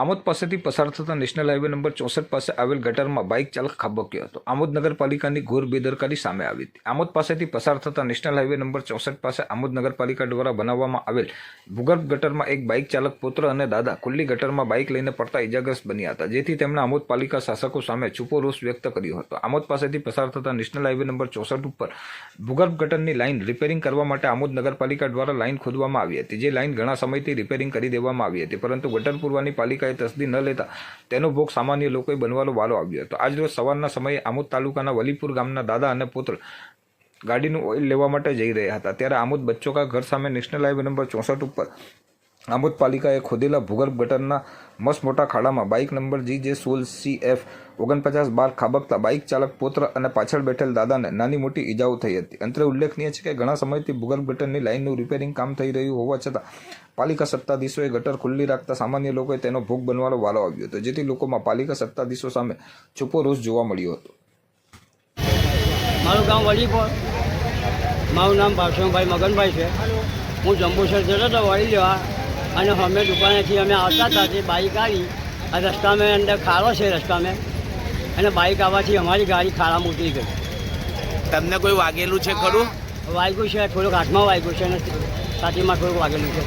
આમોદ પાસેથી પસાર થતા નેશનલ હાઈવે નંબર ચોસઠ પાસે આવેલ ગટરમાં બાઇક ચાલક ખાબક્યો હતો. આમોદ નગરપાલિકાની ઘોર બેદરકારી સામે આવી હતી. આમોદ પાસેથી પસાર થતા નેશનલ હાઈવે નંબર ચોસઠ પાસે આમોદ નગરપાલિકા દ્વારા બનાવવામાં આવેલ ભૂગર્ભ ગટરમાં એક બાઇક ચાલક પુત્ર અને દાદા ખુલ્લી ગટરમાં બાઇક લઈને પડતા ઇજાગ્રસ્ત બન્યા હતા, જેથી તેમણે આમોદ પાલિકા શાસકો સામે છૂપો રોષ વ્યક્ત કર્યો હતો. આમોદ પાસેથી પસાર થતા નેશનલ હાઈવે નંબર ચોસઠ ઉપર ભૂગર્ભ ગટરની લાઇન રિપેરિંગ કરવા માટે આમોદ નગરપાલિકા દ્વારા લાઇન ખોદવામાં આવી હતી, જે લાઇન ઘણા સમયથી રિપેરિંગ કરી દેવામાં આવી હતી, પરંતુ ગટર પૂરવાની પાલિકાએ તસદી ન લેતા. તેનો ભોગ સામાન્ય લોકોએ બનવાનો વાલો આવ્યો હતો. આજરોજ સવારના સમયે આમોદ તાલુકાના વલીપુર ગામના દાદા અને પુત્ર ગાડીનું ઓઇલ લેવા માટે જઈ રહ્યા હતા. ત્યારે આમોદ બચ્ચોકા ઘર સામે નેશનલ હાઈવે નંબર ચોસઠ ઉપર આમોદ પાલિકાએ ખોદેલા ભૂગર્ભ ગટરના મસ્ત મોટા ખાડામાં બાઇક નંબર જી જે સોલ સી એફ ઓગણપચાસ બાર ખાબકતા બાઇક ચાલક પોત્ર અને પાછળ બેઠેલ દાદાને નાની મોટી ઈજાઓ થઈ હતી. અંતરે ઉલ્લેખનીય છે કે ઘણા સમયથી ભૂગર્ભ ગટરની લાઇનનું રિપેરિંગ કામ થઈ રહ્યું હોવા છતાં પાલિકા સત્તાધીશોએ ગટર ખુલ્લી રાખતા સામાન્ય લોકોએ તેનો ભોગ બનવાનો વારો આવ્યો હતો, જેથી લોકોમાં પાલિકા સત્તાધીશો સામે છુપો રોષ જોવા મળ્યો હતો. મારું ગામ વલીપોર મારું નામ ભાષણભાઈ મગનભાઈ છે. હું જંબુસર જતો હતો વળી લેવા અને અમે દુકાનેથી અમે આવતા હતા તે બાઇક આવી આ રસ્તામાં અંદર ખાડો છે રસ્તામાં અને બાઇક આવવાથી અમારી ગાડી ખાડામાં ઉતરી ગઈ. તમને કોઈ વાગેલું છે ખરું? વાગ્યું છે થોડુંક હાથમાં વાગ્યું છે અને સાથીમાં થોડુંક વાગેલું છે.